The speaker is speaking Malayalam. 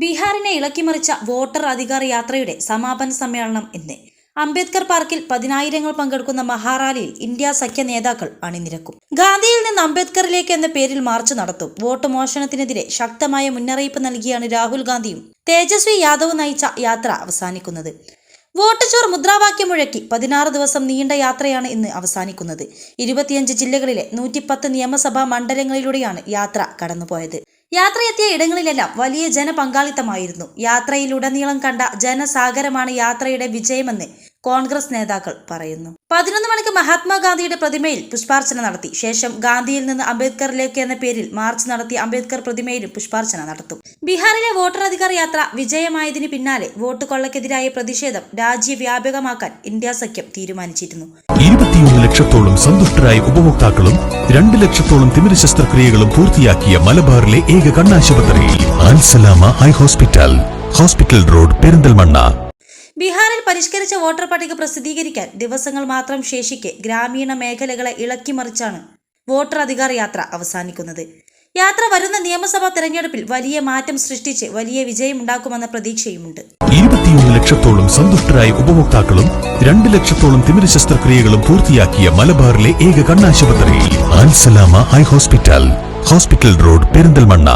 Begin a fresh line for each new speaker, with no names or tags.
ബീഹാറിനെ ഇളക്കിമറിച്ച വോട്ടർ അധികാര യാത്രയുടെ സമാപന സമ്മേളനം ഇന്ന്. അംബേദ്കർ പാർക്കിൽ പതിനായിരങ്ങൾ പങ്കെടുക്കുന്ന മഹാറാലിയിൽ ഇന്ത്യ സഖ്യ നേതാക്കൾ അണിനിരക്കും. ഗാന്ധിയിൽ നിന്ന് അംബേദ്കറിലേക്ക് എന്ന പേരിൽ മാർച്ച് നടത്തും. വോട്ട് മോഷണത്തിനെതിരെ ശക്തമായ മുന്നറിയിപ്പ് നൽകിയാണ് രാഹുൽ ഗാന്ധിയും തേജസ്വി യാദവ് നയിച്ച യാത്ര അവസാനിക്കുന്നത്. വോട്ട് ചോർ മുദ്രാവാക്യം മുഴക്കി പതിനാറ് ദിവസം നീണ്ട യാത്രയാണ് ഇന്ന് അവസാനിക്കുന്നത്. ഇരുപത്തിയഞ്ച് ജില്ലകളിലെ നൂറ്റിപ്പത്ത് നിയമസഭാ മണ്ഡലങ്ങളിലൂടെയാണ് യാത്ര കടന്നുപോയത്. യാത്രയെത്തിയ ഇടങ്ങളിലെല്ലാം വലിയ ജനപങ്കാളിത്തമായിരുന്നു. യാത്രയിലുടനീളം കണ്ട ജനസാഗരമാണ് യാത്രയുടെ വിജയമെന്ന് കോൺഗ്രസ് നേതാക്കൾ പറയുന്നു. പതിനൊന്ന് മണിക്ക് മഹാത്മാഗാന്ധിയുടെ പ്രതിമയിൽ പുഷ്പാർച്ചന നടത്തി. ശേഷം ഗാന്ധിയിൽ നിന്ന് അംബേദ്കറിലേക്ക് എന്ന പേരിൽ മാർച്ച് നടത്തി അംബേദ്കർ പ്രതിമയിലും പുഷ്പാർച്ചന നടത്തും. ബീഹാറിലെ വോട്ടർ യാത്ര വിജയമായതിനു പിന്നാലെ വോട്ട് കൊള്ളക്കെതിരായ പ്രതിഷേധം രാജ്യവ്യാപകമാക്കാൻ ഇന്ത്യ സഖ്യം തീരുമാനിച്ചിരുന്നു.
ഇരുപത്തിയൊന്ന് ലക്ഷത്തോളം സന്തുഷ്ടരായ ഉപഭോക്താക്കളും രണ്ട് ലക്ഷത്തോളം തിമിര ശസ്ത്രക്രിയകളും പൂർത്തിയാക്കിയ മലബാറിലെ ഏക കണ്ണാശുപത്രി ഹോസ്പിറ്റൽ. Hospital road Perinthalmanna.
ബീഹാറിൽ പരിഷ്കരിച്ച വോട്ടർ പട്ടിക പ്രസിദ്ധീകരിക്കാൻ ദിവസങ്ങൾ മാത്രം ശേഷിക്കെ ഗ്രാമീണ മേഖലകളെ ഇളക്കിമറിച്ചാണ് വോട്ടർ അധികാർ യാത്ര അവസാനിക്കുന്നത്. യാത്ര വരുന്ന നിയമസഭാ തെരഞ്ഞെടുപ്പിൽ വലിയ മാറ്റം സൃഷ്ടിച്ച് വലിയ വിജയമുണ്ടാക്കുമെന്ന പ്രതീക്ഷയുമുണ്ട്.
ഇരുപത്തിയൊന്ന് ലക്ഷത്തോളം സന്തുഷ്ടരായ ഉപഭോക്താക്കളും രണ്ട് ലക്ഷത്തോളം തിമിര ശസ്ത്രക്രിയകളും പൂർത്തിയാക്കിയ മലബാറിലെ ഏക കണ്ണാശുപത്രി Ansalama high hospital. Hospital road Perinthalmanna.